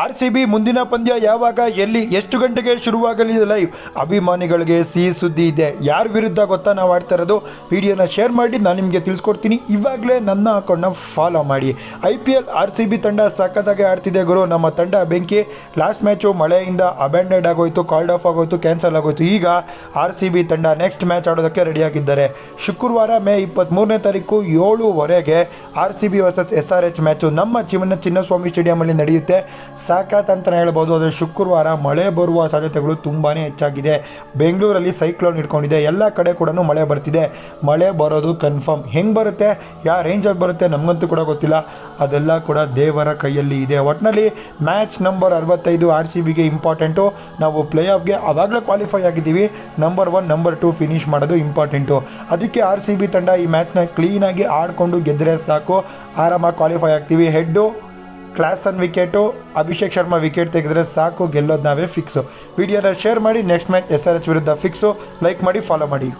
R C B ಮುಂದಿನ ಪಂದ್ಯ ಯಾವಾಗ, ಎಲ್ಲಿ, ಎಷ್ಟು ಗಂಟೆಗೆ ಶುರುವಾಗಲಿದೆ ಲೈವ್ ಅಭಿಮಾನಿಗಳಿಗೆ ಸಿಹಿ ಸುದ್ದಿ ಇದೆ. ಯಾರ ವಿರುದ್ಧ ಗೊತ್ತಾ ನಾವು ಆಡ್ತಾ ಇರೋದು? ವಿಡಿಯೋನ ಶೇರ್ ಮಾಡಿ, ನಾನು ನಿಮಗೆ ತಿಳಿಸ್ಕೊಡ್ತೀನಿ. ಇವಾಗಲೇ ನನ್ನ ಅಕೌಂಟ್ನ ಫಾಲೋ ಮಾಡಿ. I P L R C B ತಂಡ ಸಖತ್ತಾಗಿ ಆಡ್ತಿದೆ ಗುರು. ನಮ್ಮ ತಂಡ ಬೆಂಕಿ. ಲಾಸ್ಟ್ ಮ್ಯಾಚು ಮಳೆಯಿಂದ ಅಬ್ಯಾಂಡೆಡ್ ಆಗೋಯ್ತು ಕಾಲ್ಡ್ ಆಫ್ ಆಗೋಯ್ತು ಕ್ಯಾನ್ಸಲ್ ಆಗೋಯ್ತು. ಈಗ ಆರ್ ಸಿ ಬಿ ತಂಡ ನೆಕ್ಸ್ಟ್ ಮ್ಯಾಚ್ ಆಡೋದಕ್ಕೆ ರೆಡಿಯಾಗಿದ್ದಾರೆ ಶುಕ್ರವಾರ ಮೇ ಇಪ್ಪತ್ತ್ಮೂರನೇ ತಾರೀಕು ಏಳುವರೆಗೆ R C B versus S R H match ನಮ್ಮ ಜೀವನ ಚಿನ್ನಸ್ವಾಮಿ ಸ್ಟೇಡಿಯಮಲ್ಲಿ ನಡೆಯುತ್ತೆ. ಸಾಕಾತ್ ಅಂತ ಹೇಳ್ಬೋದು ಆದರೆ ಶುಕ್ರವಾರ ಮಳೆ ಬರುವ ಸಾಧ್ಯತೆಗಳು ತುಂಬಾ ಹೆಚ್ಚಾಗಿದೆ. ಬೆಂಗಳೂರಲ್ಲಿ ಸೈಕ್ಲೋನ್ ಇಟ್ಕೊಂಡಿದೆ ಎಲ್ಲ ಕಡೆ ಕೂಡ ಮಳೆ ಬರ್ತಿದೆ. ಮಳೆ ಬರೋದು ಕನ್ಫರ್ಮ್ ಹೆಂಗೆ ಬರುತ್ತೆ? ಯಾವ ರೇಂಜಲ್ಲಿ ಬರುತ್ತೆ ನಮಗಂತೂ ಕೂಡ ಗೊತ್ತಿಲ್ಲ. ಅದೆಲ್ಲ ಕೂಡ ದೇವರ ಕೈಯಲ್ಲಿ ಇದೆ. ಒಟ್ಟಿನಲ್ಲಿ ಮ್ಯಾಚ್ ನಂಬರ್ ಅರವತ್ತೈದು ಆರ್ ಸಿ ಬಿಗೆ ಇಂಪಾರ್ಟೆಂಟು ನಾವು ಪ್ಲೇ ಆಫ್ಗೆ ಆವಾಗಲೇ ಕ್ವಾಲಿಫೈ ಆಗಿದ್ದೀವಿ. Number one number two finish ಮಾಡೋದು ಇಂಪಾರ್ಟೆಂಟು ಅದಕ್ಕೆ ಆರ್ ಸಿ ಬಿ ತಂಡ ಈ ಮ್ಯಾಚ್ನ ಕ್ಲೀನಾಗಿ ಆಡಿಕೊಂಡು ಗೆದ್ದರೆ ಸಾಕು. ಆರಾಮಾಗಿ ಕ್ವಾಲಿಫೈ ಆಗ್ತೀವಿ. Head Klaasen wicket, Abhishek Sharma wicket ತೆಗೆದ್ರೆ ಸಾಕು ಗೆಲ್ಲೋದು ನಾವೇ ಫಿಕ್ಸು ವಿಡಿಯೋನ ಶೇರ್ ಮಾಡಿ next match S R H ವಿರುದ್ಧ ಫಿಕ್ಸು ಲೈಕ್ ಮಾಡಿ ಫಾಲೋ ಮಾಡಿ.